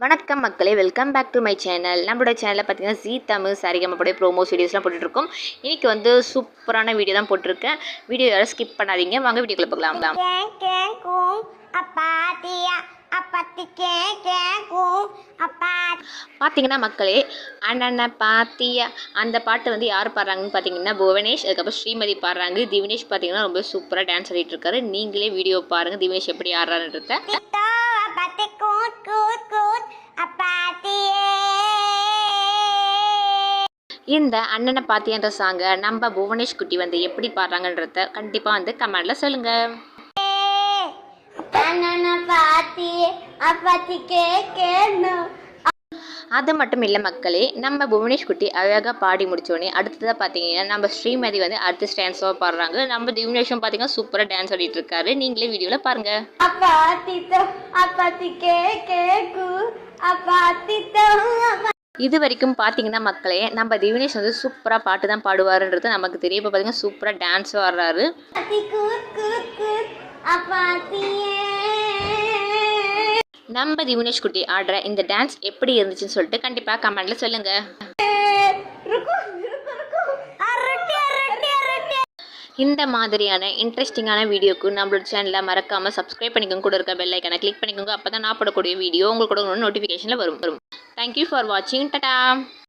வணக்கம் மக்களே welcome back to my channel நம்மளோட சேனலில் பார்த்தீங்கன்னா ஜீ தமிழ் சரிகமப்படைய ப்ரோமோஸ் வீடியோஸ்லாம் போட்டுட்ருக்கோம் இன்றைக்கி வந்து சூப்பரான வீடியோ தான் போட்டிருக்கேன். வீடியோ யாரும் ஸ்கிப் பண்ணாதீங்க. வாங்க வீடியோக்குள்ள போகலாம். பார்த்தீங்கன்னா மக்களே அண்ணன பாத்தியா அந்த பாட்டு வந்து யார் பாடுறாங்கன்னு பார்த்தீங்கன்னா புவனேஷ் அதுக்கப்புறம் ஸ்ரீமதி பாடுறாங்க. திவினேஷ் பார்த்தீங்கன்னா ரொம்ப சூப்பராக டான்ஸ் ஆடிட்டு இருக்காரு. நீங்களே வீடியோ பாருங்கள் திவினேஷ் எப்படி ஆடுறாருன்றத. இந்த அண்ணனை பாத்தியன்ற சாங்கை நம்ம புவனேஷ் குட்டி வந்து எப்படி பாடுறாங்கன்றத கண்டிப்பாக வந்து கமெண்டில் சொல்லுங்கள் அது மட்டும் இல்லை மக்களே நம்ம புவனேஷ் குட்டி அழகாக பாடி முடிச்சோடனே அடுத்ததாக பார்த்தீங்கன்னா நம்ம ஸ்ரீமதி வந்து அடுத்த ஸ்டான்ஸாக பாடுறாங்க. நம்ம திவினேஷும் பார்த்தீங்கன்னா சூப்பராக டான்ஸ் ஆடிட்டு இருக்காரு. நீங்களே வீடியோவில் பாருங்கள் அப்பாத்தி தோ அப்பாத்தி கே கே கூ அப்பாத்தி தோ இது வரைக்கும் பார்த்தீங்கன்னா மக்களே நம்ம திவினேஷ் வந்து சூப்பராக பாட்டு தான் பாடுவாருன்றது நமக்கு தெரியும். இப்போ பார்த்தீங்கன்னா சூப்பராக டான்ஸும் ஆடுறாரு. நம்ம திவினேஷ் குட்டி ஆடுற இந்த டான்ஸ் எப்படி இருந்துச்சுன்னு சொல்லிட்டு கண்டிப்பாக கமெண்ட்டில் சொல்லுங்கள் இந்த மாதிரியான இன்ட்ரெஸ்டிங்கான வீடியோக்கு நம்மளோட சேனலை மறக்காமல் சப்ஸ்கிரைப் பண்ணிக்கோங்க. கூட இருக்க பெல் ஐக்கனை கிளிக் பண்ணிக்கோங்க. அப்போ தான் நான் போடக்கூடிய வீடியோ உங்களுக்கு கூட நோட்டிஃபிகேஷனில் வரும். வரும் தேங்க்யூ ஃபார் வாட்சிங் டட்டா